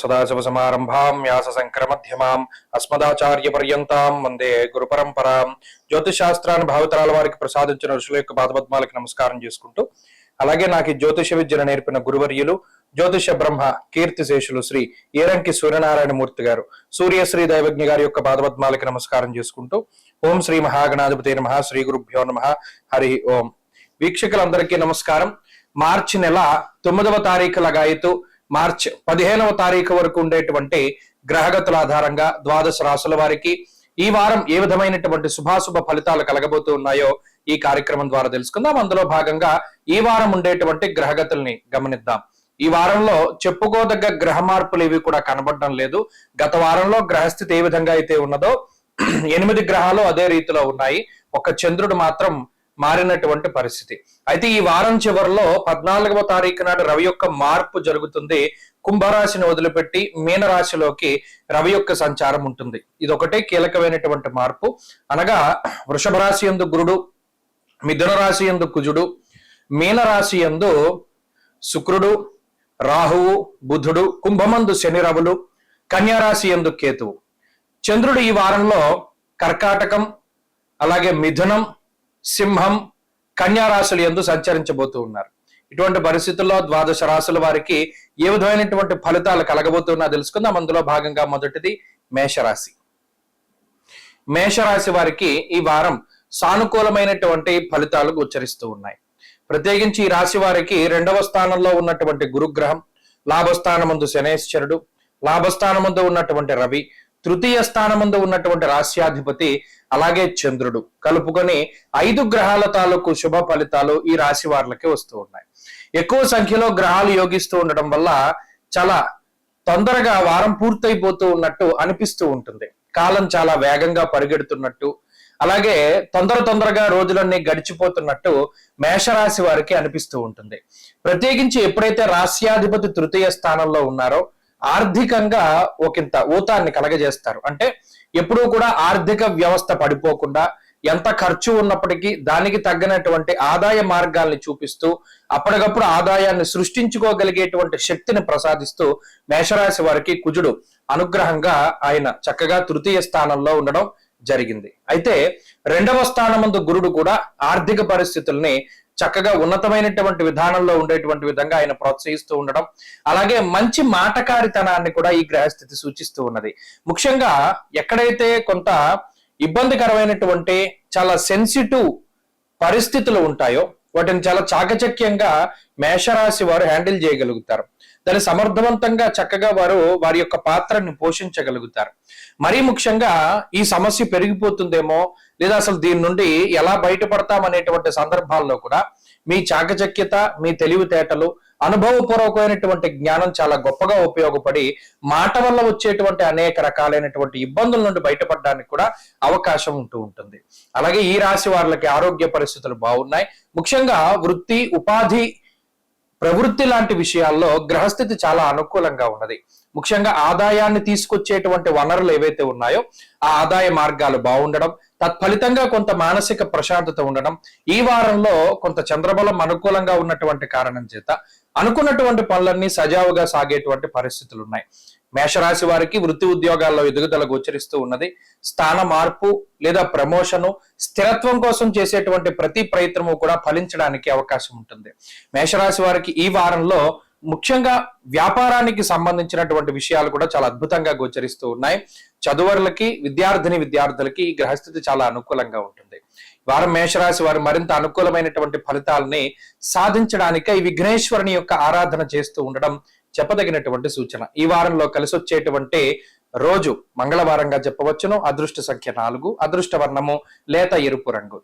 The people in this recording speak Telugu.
సదాశివసమారంభాం వ్యాస శంకరమధ్యమాం అస్మదాచార్య పర్యంతాం వందే గురు పరంపరాం జ్యోతిష్ శాస్త్రాన్ని భావితరాల వారికి ప్రసాదించిన ఋషుల యొక్క పాదపద్మాలకు నమస్కారం చేసుకుంటూ అలాగే నాకు జ్యోతిష విద్యను నేర్పిన గురువర్యులు జ్యోతిష బ్రహ్మ కీర్తిశేషులు శ్రీ ఏరంకి సూర్యనారాయణ మూర్తి గారు సూర్యశ్రీ దైవజ్ఞ గారి యొక్క పాదపద్మాలకి నమస్కారం చేసుకుంటూ ఓం శ్రీ మహాగణాధిపతి నమ శ్రీ గురుభ్యో నమ హరి ఓం. వీక్షకులందరికీ నమస్కారం. మార్చి నెల తొమ్మిదవ తారీఖు లగాయతు మార్చ్ పదిహేనవ తారీఖు వరకు ఉండేటువంటి గ్రహగతుల ఆధారంగా ద్వాదశ రాసుల వారికి ఈ వారం ఏ విధమైనటువంటి శుభాశుభ ఫలితాలు కలగబోతూ ఉన్నాయో ఈ కార్యక్రమం ద్వారా తెలుసుకుందాం. అందులో భాగంగా ఈ వారం ఉండేటువంటి గ్రహగతుల్ని గమనిద్దాం. ఈ వారంలో చెప్పుకోదగ్గ గ్రహ మార్పులు ఇవి కూడా కనబడడం లేదు. గత వారంలో గ్రహస్థితి ఏ విధంగా అయితే ఉన్నదో ఎనిమిది గ్రహాలు అదే రీతిలో ఉన్నాయి. ఒక చంద్రుడు మాత్రం మారినటువంటి పరిస్థితి. అయితే ఈ వారం చివరిలో పద్నాలుగవ తారీఖు నాడు రవి యొక్క మార్పు జరుగుతుంది. కుంభరాశిని వదిలిపెట్టి మీనరాశిలోకి రవి యొక్క సంచారం ఉంటుంది. ఇది ఒకటే కీలకమైనటువంటి మార్పు. అనగా వృషభ రాశి ఎందు గురుడు మిథున రాశి ఎందు కుజుడు మీనరాశి ఎందు శుక్రుడు రాహువు బుధుడు కుంభమందు శని రవులు కన్యారాశి ఎందు కేతువు. చంద్రుడు ఈ వారంలో కర్కాటకం అలాగే మిథునం సింహం కన్యారాశులు ఎందు సంచరించబోతూ ఉన్నారు. ఇటువంటి పరిస్థితుల్లో ద్వాదశ రాశుల వారికి ఏ విధమైనటువంటి ఫలితాలు కలగబోతున్నా తెలుసుకుందాం. అందులో భాగంగా మొదటిది మేషరాశి. మేషరాశి వారికి ఈ వారం సానుకూలమైనటువంటి ఫలితాలు గోచరిస్తూ ఉన్నాయి. ప్రత్యేకించి ఈ రాశి వారికి రెండవ స్థానంలో ఉన్నటువంటి గురుగ్రహం లాభస్థానమందు శనేశ్వరుడు లాభస్థానమందు ఉన్నటువంటి రవి తృతీయ స్థానమందు ఉన్నటువంటి రాశ్యాధిపతి అలాగే చంద్రుడు కలుపుకొని ఐదు గ్రహాల తాలూకు శుభ ఫలితాలు ఈ రాశి వారికి వస్తూ ఉన్నాయి. ఎక్కువ సంఖ్యలో గ్రహాలు యోగిస్తూ ఉండడం వల్ల చాలా తొందరగా వారం పూర్తయిపోతూ ఉన్నట్టు అనిపిస్తూ ఉంటుంది. కాలం చాలా వేగంగా పరిగెడుతున్నట్టు అలాగే తొందర తొందరగా రోజులన్నీ గడిచిపోతున్నట్టు మేషరాశి వారికి అనిపిస్తూ ఉంటుంది. ప్రత్యేకించి ఎప్పుడైతే రాశ్యాధిపతి తృతీయ స్థానంలో ఉన్నారో ఆర్థికంగా ఒకంత ఊతాన్ని కలగజేస్తారు. అంటే ఎప్పుడూ కూడా ఆర్థిక వ్యవస్థ పడిపోకుండా ఎంత ఖర్చు ఉన్నప్పటికీ దానికి తగ్గినటువంటి ఆదాయ మార్గాల్ని చూపిస్తూ అప్పటికప్పుడు ఆదాయాన్ని సృష్టించుకోగలిగేటువంటి శక్తిని ప్రసాదిస్తూ మేషరాశి వారికి కుజుడు అనుగ్రహంగా ఆయన చక్కగా తృతీయ స్థానంలో ఉండడం జరిగింది. అయితే రెండవ స్థానమందు గురుడు కూడా ఆర్థిక పరిస్థితుల్ని చక్కగా ఉన్నతమైనటువంటి విధానంలో ఉండేటువంటి విధంగా ఆయన ప్రోత్సహిస్తూ ఉండడం అలాగే మంచి మాటకారితనాన్ని కూడా ఈ గ్రహస్థితి సూచిస్తూ ఉన్నది. ముఖ్యంగా ఎక్కడైతే కొంత ఇబ్బందికరమైనటువంటి చాలా సెన్సిటివ్ పరిస్థితులు ఉంటాయో వాటిని చాలా చాకచక్యంగా మేషరాశి వారు హ్యాండిల్ చేయగలుగుతారు. దాన్ని సమర్థవంతంగా చక్కగా వారు వారి యొక్క పాత్రని పోషించగలుగుతారు. మరీ ముఖ్యంగా ఈ సమస్య పెరిగిపోతుందేమో లేదా అసలు దీని నుండి ఎలా బయటపడతాం అనేటువంటి సందర్భాల్లో కూడా మీ చాకచక్యత మీ తెలివితేటలు అనుభవపూర్వకమైనటువంటి జ్ఞానం చాలా గొప్పగా ఉపయోగపడి మాట వల్ల వచ్చేటువంటి అనేక రకాలైనటువంటి ఇబ్బందుల నుండి బయటపడడానికి కూడా అవకాశం ఉంటూ ఉంటుంది. అలాగే ఈ రాశి వాళ్ళకి ఆరోగ్య పరిస్థితులు బాగున్నాయి. ముఖ్యంగా వృత్తి ఉపాధి ప్రవృత్తి లాంటి విషయాల్లో గ్రహస్థితి చాలా అనుకూలంగా ఉన్నది. ముఖ్యంగా ఆదాయాన్ని తీసుకొచ్చేటువంటి వనరులు ఏవైతే ఉన్నాయో ఆ ఆదాయ మార్గాలు బాగుండడం తత్ఫలితంగా కొంత మానసిక ప్రశాంతత ఉండడం ఈ వారంలో కొంత చంద్రబలం అనుకూలంగా ఉన్నటువంటి కారణం చేత అనుకున్నటువంటి పనులన్నీ సజావుగా సాగేటువంటి పరిస్థితులు ఉన్నాయి. మేషరాశి వారికి వృత్తి ఉద్యోగాల్లో ఎదుగుదల గోచరిస్తూ ఉన్నది. స్థాన మార్పు లేదా ప్రమోషను స్థిరత్వం కోసం చేసేటువంటి ప్రతి ప్రయత్నము కూడా ఫలించడానికి అవకాశం ఉంటుంది. మేషరాశి వారికి ఈ వారంలో ముఖ్యంగా వ్యాపారానికి సంబంధించినటువంటి విషయాలు కూడా చాలా అద్భుతంగా గోచరిస్తూ ఉన్నాయి. చదువరులకి విద్యార్థిని విద్యార్థులకి ఈ గ్రహస్థితి చాలా అనుకూలంగా ఉంటుంది. వారం మేషరాశి వారు మరింత అనుకూలమైనటువంటి ఫలితాలని సాధించడానికి ఈ విఘ్నేశ్వరుని యొక్క ఆరాధన చేస్తూ ఉండడం చెప్పదగినటువంటి సూచన. ఈ వారంలో కలిసి వచ్చేటువంటి రోజు మంగళవారంగా చెప్పవచ్చును. అదృష్ట సంఖ్య నాలుగు అదృష్ట వర్ణము లేత ఎరుపు రంగు.